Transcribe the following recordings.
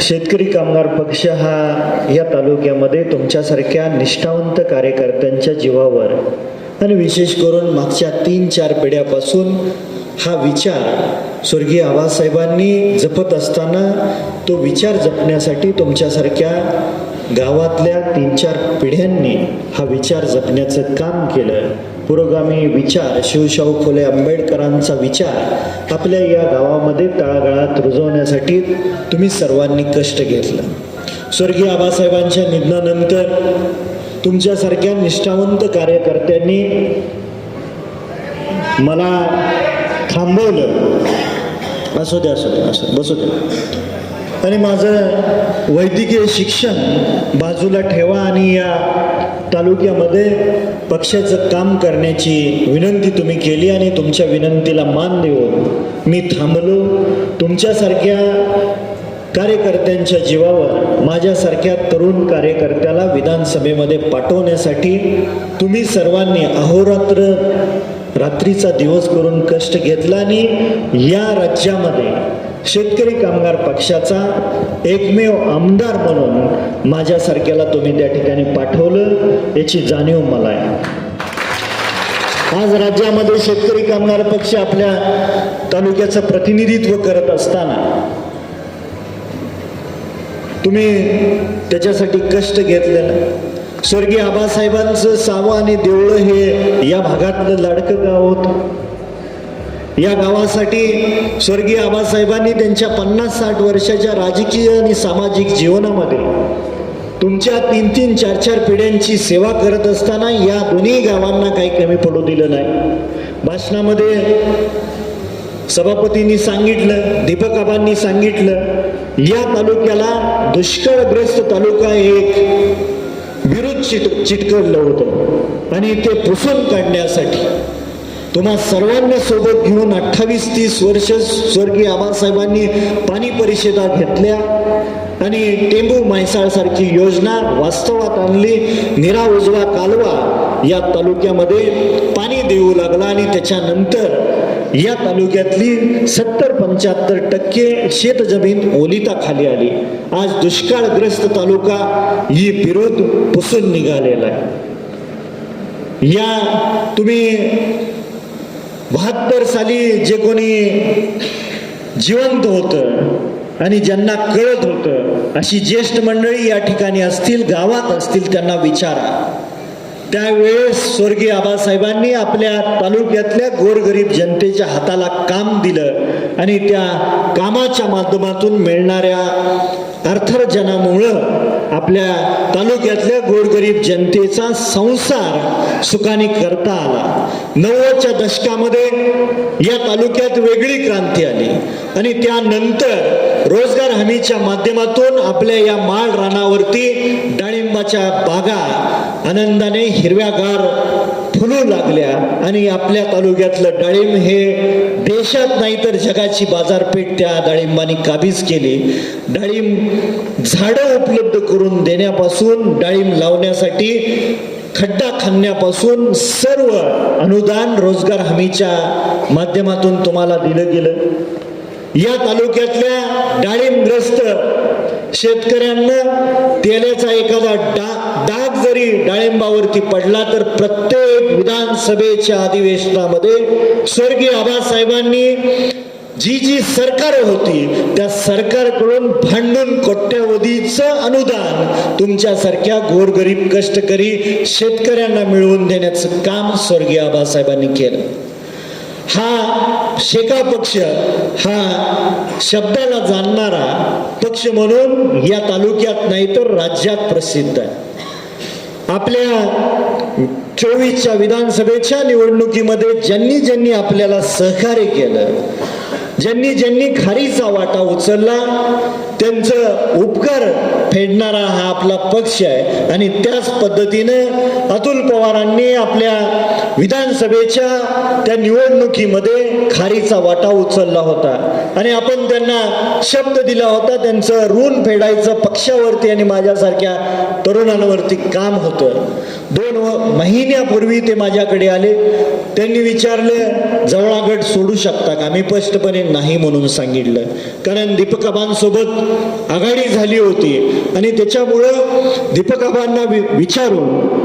शेतकरी कामगार पक्ष हा या तालुक्यामध्ये तुमच्यासारख्या निष्ठावंत कार्यकर्त्यांच्या जीवावर आणि विशेष करून मागच्या तीन चार पिढ्यापासून हा विचार स्वर्गीय आबासाहेबांनी जपत असताना तो विचार जपण्यासाठी तुमच्यासारख्या गावातल्या तीन चार पिढ्यांनी हा विचार जपण्याचं काम केलं. पुरोगामी विचार शिवशाहू फुले आंबेडकरांचा विचार आपल्या या गावामध्ये तळागाळात रुजवण्यासाठी तुम्ही सर्वांनी कष्ट घेतलं. स्वर्गीय आबासाहेबांच्या निधनानंतर तुमच्यासारख्या निष्ठावंत कार्यकर्त्यांनी मला थांबवलं. असू द्या असू द्या असू बसू द्या. आणि माझं वैद्यकीय शिक्षण बाजूला ठेवा आणि या तालुक्यामध्ये पक्षाचं काम करण्याची विनंती तुम्ही केली आणि तुमच्या विनंतीला मान देऊन मी थांबलो. तुमच्यासारख्या कार्यकर्त्यांच्या जीवावर माझ्यासारख्या तरुण कार्यकर्त्याला विधानसभेमध्ये पाठवण्यासाठी तुम्ही सर्वांनी अहोरात्र रात्रीचा दिवस करून कष्ट घेतला आणि या राज्यामध्ये शेतकरी कामगार पक्षाचा एकमेव आमदार म्हणून माझ्यासारख्याला तुम्ही त्या ठिकाणी पाठवलं याची जाणीव मला आहे. आज राज्यामध्ये शेतकरी कामगार पक्ष आपल्या तालुक्याचं प्रतिनिधित्व करत असताना तुम्ही त्याच्यासाठी कष्ट घेतलेलं स्वर्गीय आबासाहेबांचं सावं आणि देवळं हे या भागातलं लाडकं गाव होतं. या गावासाठी स्वर्गीय आबासाहेबांनी त्यांच्या पन्नास साठ वर्षाच्या राजकीय आणि सामाजिक जीवनामध्ये तुमच्या तीन तीन चार चार पिढ्यांची सेवा करत असताना या दोन्ही गावांना काही कमी पडू दिलं नाही. भाषणामध्ये सभापतींनी सांगितलं दीपक आबांनी सांगितलं या तालुक्याला दुष्काळग्रस्त तालुका एक विरुद्ध चिट चिटकडलं होतं. आणि ते पुसून काढण्यासाठी तुम्हा सर्वांना सोबत घेऊन अठ्ठावीस तीस वर्ष स्वर्गीय आबासाहेबांनी पाणी परिषदा घेतल्या आणि टेंबू म्हैसाळसारखी योजना वास्तवात आणली. निरा उजवा कालवा या तालुक्यामध्ये पाणी देऊ लागला आणि त्याच्यानंतर या तालुक्यातली सत्तर पंच्याहत्तर टक्के शेतजमीन ओलिताखाली आली. आज दुष्काळग्रस्त तालुका ही विरोध पुसून निघालेला आहे. या तुम्ही बहात्तर साली जे कोणी जिवंत होतं आणि ज्यांना कळत होतं अशी ज्येष्ठ मंडळी या ठिकाणी असतील गावात असतील त्यांना विचारा. त्यावेळेस स्वर्गीय आबासाहेबांनी आपल्या तालुक्यातल्या गोरगरीब जनतेच्या हाताला काम दिलं आणि त्या कामाच्या माध्यमातून मिळणाऱ्या अर्थार्जनामुळं आपल्या तालुक्यातल्या गोरगरीब जनतेचा संसार सुखाने करता आला. नव्वदच्या दशकामध्ये या तालुक्यात वेगळी क्रांती आली. आणि त्यानंतर रोजगार हमीच्या माध्यमातून आपल्या या माळ रानावरती डाळिंबाच्या बागा आनंदाने हिरव्यागार फुलू लागल्या आणि आपल्या तालुक्यातलं डाळिंब हे देशात नाही तर जगाची बाजारपेठ त्या डाळिंबाने काबीज केली. डाळिंब झाडं उपलब्ध करून देण्यापासून डाळिंब लावण्यासाठी खड्डा खणण्यापासून सर्व अनुदान रोजगार हमीच्या माध्यमातून तुम्हाला दिलं गेलं. या तालुक्यातल्या डाळिंबग्रस्त शेतकऱ्यांना तेलाचा एखादा डा डाग जरी डाळिंबावरती पडला तर प्रत्येक विधानसभेच्या अधिवेशनामध्ये स्वर्गीय आबासाहेबांनी जी जी सरकार होती त्या सरकारकडून भांडून कोट्यवधीचं अनुदान तुमच्यासारख्या गोरगरीब कष्टकरी शेतकऱ्यांना मिळवून देण्याचं काम स्वर्गीय आबासाहेबांनी केलं. हा शेका पक्ष हा शब्दाला जाणणारा पक्ष म्हणून या तालुक्यात नाही तर राज्यात प्रसिद्ध आहे. आपल्या चोवीसच्या विधानसभेच्या निवडणुकीमध्ये ज्यांनी ज्यांनी आपल्याला सहकार्य केलं ज्यांनी ज्यांनी खारीचा वाटा उचलला त्यांचं उपकार फेडणारा हा आपला पक्ष आहे. आणि त्याच पद्धतीनं अतुल पवारांनी आपल्या विधानसभेच्या त्या निवडणुकीमध्ये खारीचा वाटा उचलला होता. आणि आपण त्यांना शब्द दिला होता त्यांचं ऋण फेडायचं पक्षावरती आणि माझ्यासारख्या तरुणांवरती काम होतं. दोन दोन महिन्यापूर्वी ते माझ्याकडे आले. त्यांनी विचारलं जवळागड सोडू शकता का? मी स्पष्टपणे नाही म्हणून सांगितलं. कारण दीपक आबांसोबत आघाडी झाली होती. आणि त्याच्यामुळं दीपक आबांना वि विचारून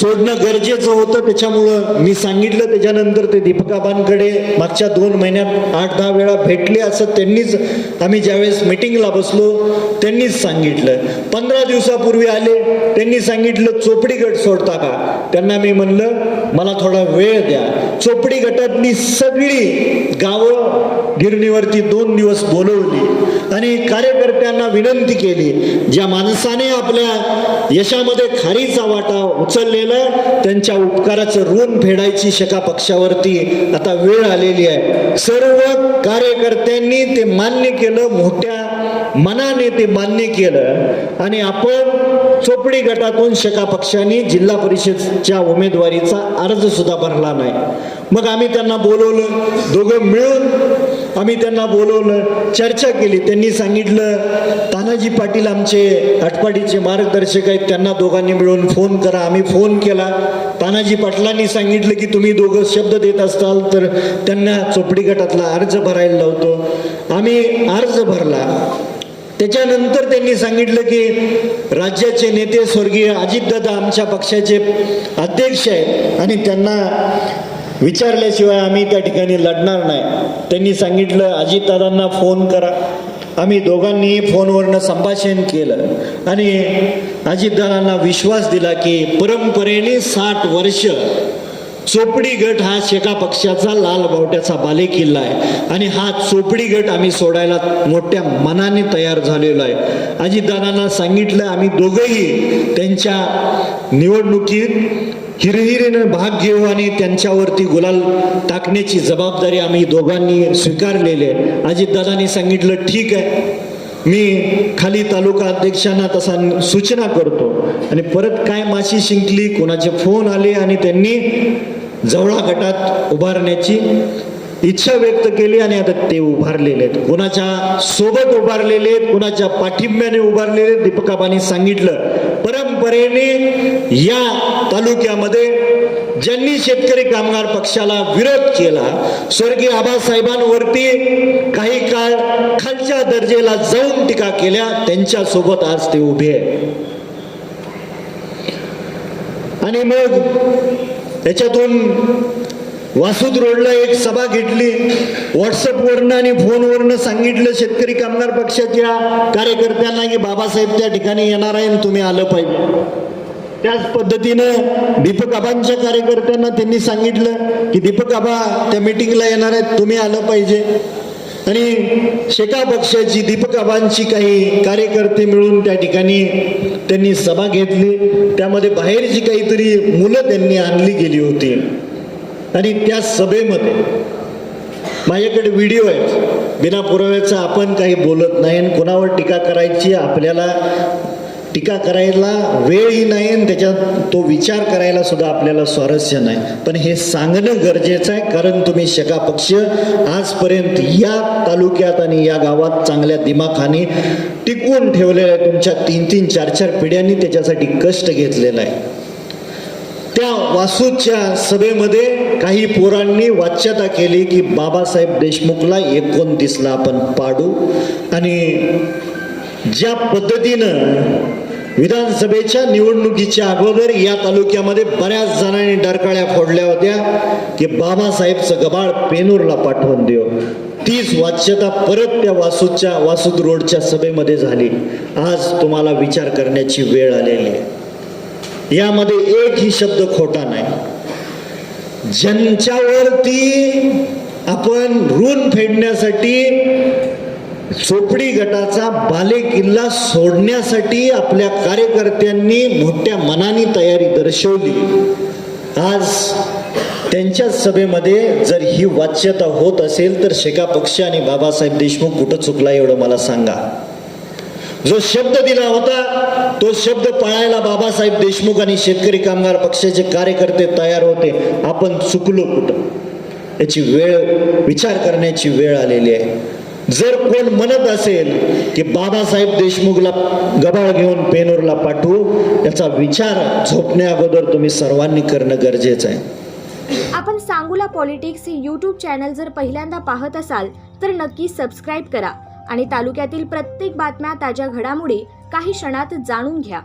सोडणं गरजेचं होतं त्याच्यामुळं मी सांगितलं. त्याच्यानंतर ते दीपकाबांकडे मागच्या दोन महिन्यात आठ दहा वेळा भेटले असं त्यांनीच आम्ही ज्यावेळेस मिटिंगला बसलो त्यांनीच सांगितलं. पंधरा दिवसापूर्वी आले त्यांनी सांगितलं चोपडी गट सोडता का? त्यांना मी म्हणलं मला थोडा वेळ द्या. चोपडी गटातली सगळी गावं गिरणीवरती दोन दिवस बोलवली आणि कार्यकर्त्यांना विनंती केली. ज्या माणसाने आपल्या यशामध्ये खारीचा वाटा उचललेला त्यांच्या उपकाराचं ऋण फेडायची शका पक्षावरती आता वेळ आलेली आहे. सर्व कार्यकर्त्यांनी ते मान्य केलं मोठ्या मनाने ते मान्य केलं आणि आपण चोपडी गटातून शका पक्षाने जिल्हा परिषदच्या उमेदवारीचा अर्ज सुद्धा भरला नाही. मग आम्ही त्यांना बोलवलं दोघं मिळून आम्ही त्यांना बोलवलं चर्चा केली. त्यांनी सांगितलं तानाजी पाटील आमचे आटपाडीचे मार्गदर्शक आहेत त्यांना दोघांनी मिळून फोन करा. आम्ही फोन केला. तानाजी पाटलांनी सांगितलं की तुम्ही दोघं शब्द देत असताल तर त्यांना चोपडी गटातला अर्ज भरायला लावतो. आम्ही अर्ज भरला. त्याच्यानंतर त्यांनी सांगितलं की राज्याचे नेते स्वर्गीय अजितदादा आमच्या पक्षाचे अध्यक्ष आहेत आणि त्यांना विचारल्याशिवाय आम्ही त्या ठिकाणी लढणार नाही. त्यांनी सांगितलं अजितदादांना फोन करा. आम्ही दोघांनी फोनवरनं संभाषण केलं आणि अजितदादांना विश्वास दिला की परंपरेने साठ वर्ष चोपडी गट हा शेका पक्षाचा लाल बावट्याचा बालेकिल्ला आहे. आणि हा चोपडी गट आम्ही सोडायला मोठ्या मनाने तयार झालेलो आहे. अजितदादांना सांगितलं आम्ही दोघंही त्यांच्या निवडणुकीत हिरहिरीनं भाग घेऊ आणि त्यांच्यावरती गुलाल टाकण्याची जबाबदारी आम्ही दोघांनी स्वीकारलेली आहे. अजितदादांनी सांगितलं ठीक आहे. मी खाली तालुका अध्यक्षांना तसा सूचना करतो. आणि परत काय माशी शिंकली कोणाचे फोन आले आणि त्यांनी जवळा गटात उभारण्याची इच्छा व्यक्त केली आणि आता ते उभारलेले आहेत. कुणाच्या सोबत उभारलेले आहेत कुणाच्या पाठिंब्याने उभारलेले आहेत दीपकाबांनी सांगितलं. परंपरेने या तालुक्यामध्ये ज्यांनी शेतकरी कामगार पक्षाला विरोध केला स्वर्गीय आबासाहेबांवरती काही काळ खालच्या दर्जेला जाऊन टीका केल्या त्यांच्यासोबत आज ते उभे आहे आणि मग याच्यातून वासूद रोडला एक सभा घेतली. व्हॉट्सअपवरनं आणि फोनवरनं सांगितलं शेतकरी कामगार पक्षाच्या कार्यकर्त्यांना की बाबासाहेब त्या ठिकाणी येणार आहे आणि तुम्ही आलं पाहिजे. त्याच पद्धतीनं दीपक आबांच्या कार्यकर्त्यांना त्यांनी सांगितलं की दीपक आबा त्या मिटिंगला येणार आहेत तुम्ही आलं पाहिजे. आणि शेका पक्षाची दीपकबांची काही कार्यकर्ते मिळून त्या ठिकाणी त्यांनी सभा घेतली. त्यामध्ये बाहेरची काहीतरी मुलं त्यांनी आणली गेली होती. आणि त्या सभेमध्ये माझ्याकडे व्हिडिओ आहेत. बिना पुराव्याचा आपण काही बोलत नाही आणि कोणावर टीका करायची आपल्याला टीका करायला वेळही नाही आणि त्याच्यात तो विचार करायला सुद्धा आपल्याला स्वारस्य नाही. पण हे सांगणं गरजेचं आहे कारण तुम्ही शका पक्ष आजपर्यंत या तालुक्यात आणि या गावात चांगल्या दिमाखाने टिकवून ठेवलेलं आहे तुमच्या तीन तीन चार चार पिढ्यांनी त्याच्यासाठी कष्ट घेतलेलं आहे. त्या वासूच्या सभेमध्ये काही पोरांनी वाच्यता केली की बाबासाहेब देशमुखला एकोणतीसला आपण पाडू. आणि ज्या पद्धतीनं विधानसभेच्या निवडणुकीच्या अगोदर या तालुक्यामध्ये बऱ्याच जणांनी डरकाळ्या फोडल्या होत्या की बाबासाहेबचं गबाळ पेनूरला पाठवून देऊ. तीच वाच्यता परत त्या वासूच्या वासूद रोडच्या सभेमध्ये झाली. आज तुम्हाला विचार करण्याची वेळ आलेली आहे. यामध्ये एकही शब्द खोटा नाही. ज्यांच्यावरती आपण ऋण फेडण्यासाठी चोपडी गटाचा बाले किल्ला सोडण्यासाठी आपल्या कार्यकर्त्यांनी मोठ्या मनाने तयारी दर्शवली. आज त्यांच्या सभेमध्ये जर ही वाच्यता होत असेल तर शेका पक्ष आणि बाबासाहेब देशमुख कुठं चुकला एवढं मला सांगा. जो शब्द दिला होता तो शब्द पाळायला बाबासाहेब देशमुख आणि शेतकरी कामगार पक्षाचे कार्यकर्ते तयार होते. आपण चुकलो कुठं? याची वेळ विचार करण्याची वेळ आलेली आहे. जर कोण म्हणत असेल की बाबासाहेब देशमुखला गबाळ घेऊन पेनूरला पाठवू याचा विचार झोपण्या अगोदर तुम्ही सर्वांनी करणं गरजेचं आहे. आपण सांगूला पॉलिटिक्स हे यूट्यूब चॅनल जर पहिल्यांदा पाहत असाल तर नक्की सबस्क्राईब करा आणि तालुक्यातील प्रत्येक बातम्या ताज्या घडामोडी काही क्षणात जाणून घ्या.